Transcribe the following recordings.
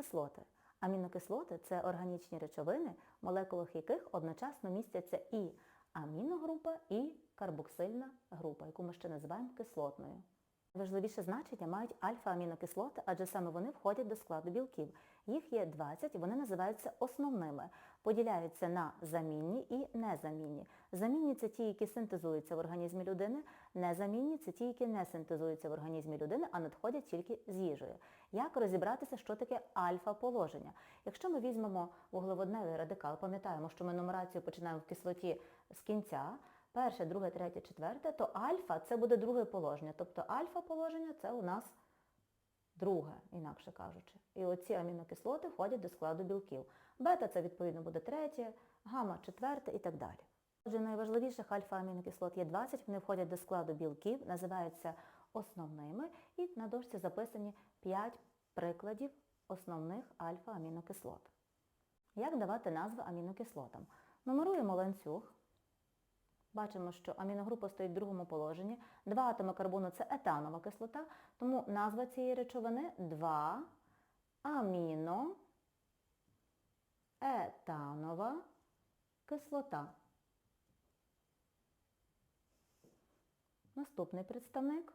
Амінокислоти. Амінокислоти це органічні речовини, в молекулах яких одночасно містяться і аміногрупа, і карбоксильна група, яку ми ще називаємо кислотною. Важливіше значення мають альфа-амінокислоти, адже саме вони входять до складу білків. Їх є 20 вони називаються основними. Поділяються на замінні і незамінні. Замінні це ті, які синтезуються в організмі людини, незамінні це ті, які не синтезуються в організмі людини, а надходять тільки з їжею. Як розібратися, що таке альфа-положення? Якщо ми візьмемо вуглеводневий радикал, пам'ятаємо, що ми нумерацію починаємо в кислоті з кінця, перше, друге, третє, четверте, то альфа це буде друге положення. Тобто альфа-положення це у нас друге, інакше кажучи. І оці амінокислоти входять до складу білків. Бета це відповідно буде третє, гамма четверте і так далі. Отже, найважливіших альфа-амінокислот є 20, вони входять до складу білків, називаються основними, і на дошці записані 5 прикладів основних альфа-амінокислот. Як давати назви амінокислотам? Нумеруємо ланцюг. Бачимо, що аміногрупа стоїть в другому положенні. Два атоми карбону це етанова кислота, тому назва цієї речовини 2 аміно етанова кислота. Наступний представник.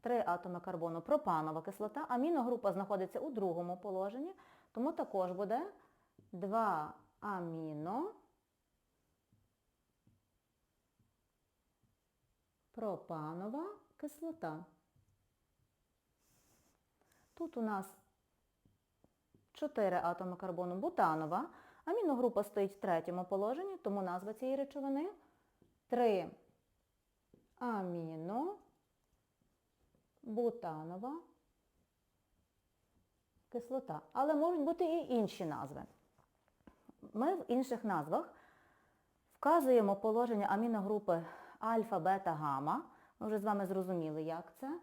Три атоми карбону пропанова кислота. Аміногрупа знаходиться у другому положенні, тому також буде 2 аміно пропанова кислота. Тут у нас 4 атоми карбону бутанова. Аміногрупа стоїть в третьому положенні, тому назва цієї речовини 3 аміно бутанова кислота. Але можуть бути і інші назви. Ми в інших назвах вказуємо положення аміногрупи альфа, бета, гамма. Ми вже з вами зрозуміли, як це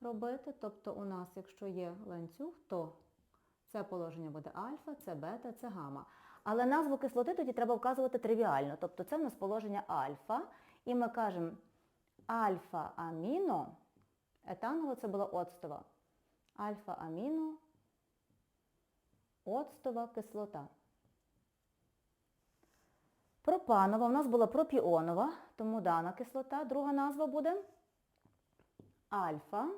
робити. Тобто у нас, якщо є ланцюг, то це положення буде альфа, це бета, це гамма. Але назву кислоти тоді треба вказувати тривіально. Тобто це в нас положення альфа. І ми кажемо альфа-аміно, етанова це була оцтова. Альфа-аміно, оцтова кислота. Пропанова в нас була пропіонова, тому дана кислота. Друга назва буде альфа,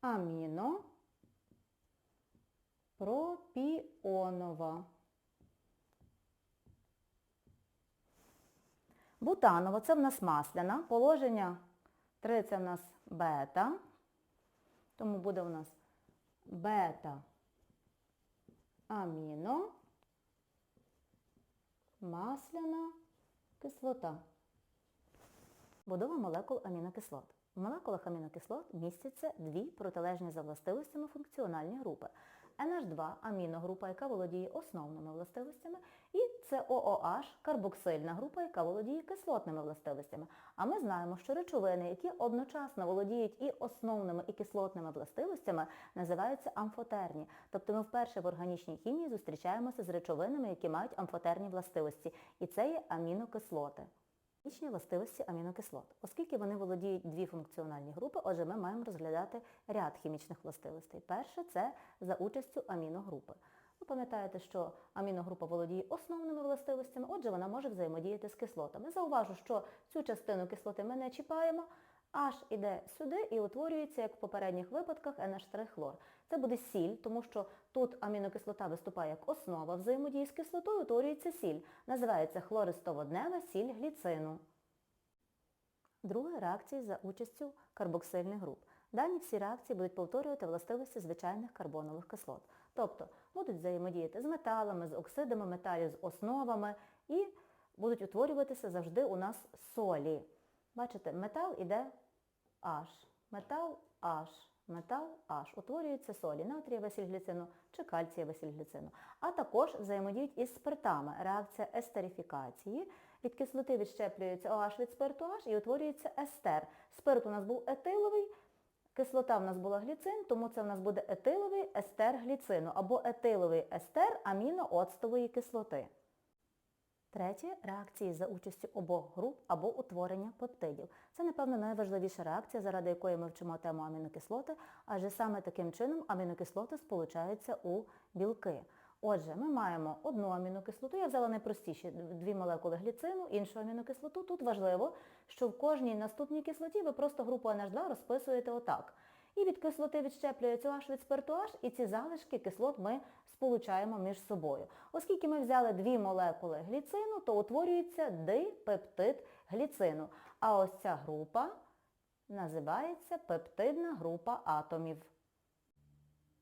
аміно, пропіонова. Бутанова це в нас масляна. Положення 3 це в нас бета. Тому буде у нас бета аміно масляна кислота. Будова молекул амінокислот. В молекулах амінокислот містяться дві протилежні за властивостями функціональні групи. NH2 аміногрупа, яка володіє основними властивостями, і COOH карбоксильна група, яка володіє кислотними властивостями. А ми знаємо, що речовини, які одночасно володіють і основними, і кислотними властивостями, називаються амфотерні. Тобто ми вперше в органічній хімії зустрічаємося з речовинами, які мають амфотерні властивості. І це є амінокислоти. Хімічні властивості амінокислот. Оскільки вони володіють дві функціональні групи, отже, ми маємо розглядати ряд хімічних властивостей. Перше це за участю аміногрупи. Ви пам'ятаєте, що аміногрупа володіє основними властивостями, отже, вона може взаємодіяти з кислотами. Зауважу, що цю частину кислоти ми не чіпаємо, аж іде сюди і утворюється, як в попередніх випадках, NH3-хлор. Це буде сіль, тому що тут амінокислота виступає як основа взаємодії з кислотою, утворюється сіль. Називається хлористоводнева сіль гліцину. Друга реакція за участю карбоксильних груп. Дані всі реакції будуть повторювати властивості звичайних карбонових кислот. Тобто будуть взаємодіяти з металами, з оксидами металів, з основами і будуть утворюватися завжди у нас солі. Бачите, метал іде H, метал H, метал H. Утворюються солі натрієва сільгліцину чи кальцієва сільгліцину. А також взаємодіють із спиртами. Реакція естерифікації. Від кислоти відщеплюється OH від спирту H і утворюється естер. Спирт у нас був етиловий, кислота в нас була гліцин, тому це в нас буде етиловий естер гліцину або етиловий естер амінооцтової кислоти. Третє реакції за участю обох груп або утворення пептидів. Це, напевно, найважливіша реакція, заради якої ми вчимо тему амінокислоти, адже саме таким чином амінокислоти сполучаються у білки. Отже, ми маємо одну амінокислоту, я взяла найпростіші дві молекули гліцину, іншу амінокислоту. Тут важливо, що в кожній наступній кислоті ви просто групу NH2 розписуєте отак. І від кислоти відщеплюється OH від спирту H, і ці залишки кислот ми сполучаємо між собою. Оскільки ми взяли дві молекули гліцину, то утворюється дипептид гліцину. А ось ця група називається пептидна група атомів.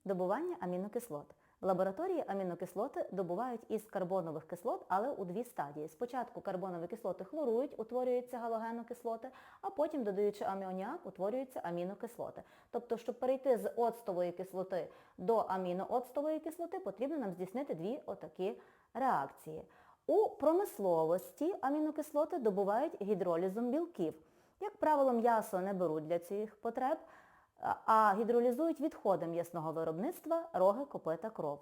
Добування амінокислот. В лабораторії амінокислоти добувають із карбонових кислот, але у дві стадії. Спочатку карбонові кислоти хлорують, утворюються галогенокислоти, а потім, додаючи аміоніак, утворюються амінокислоти. Тобто, щоб перейти з оцтової кислоти до амінооцтової кислоти, потрібно нам здійснити дві отакі реакції. У промисловості амінокислоти добувають гідролізом білків. Як правило, м'ясо не беруть для цих потреб, а гідролізують відходи м'ясного виробництва, роги, копита, кров.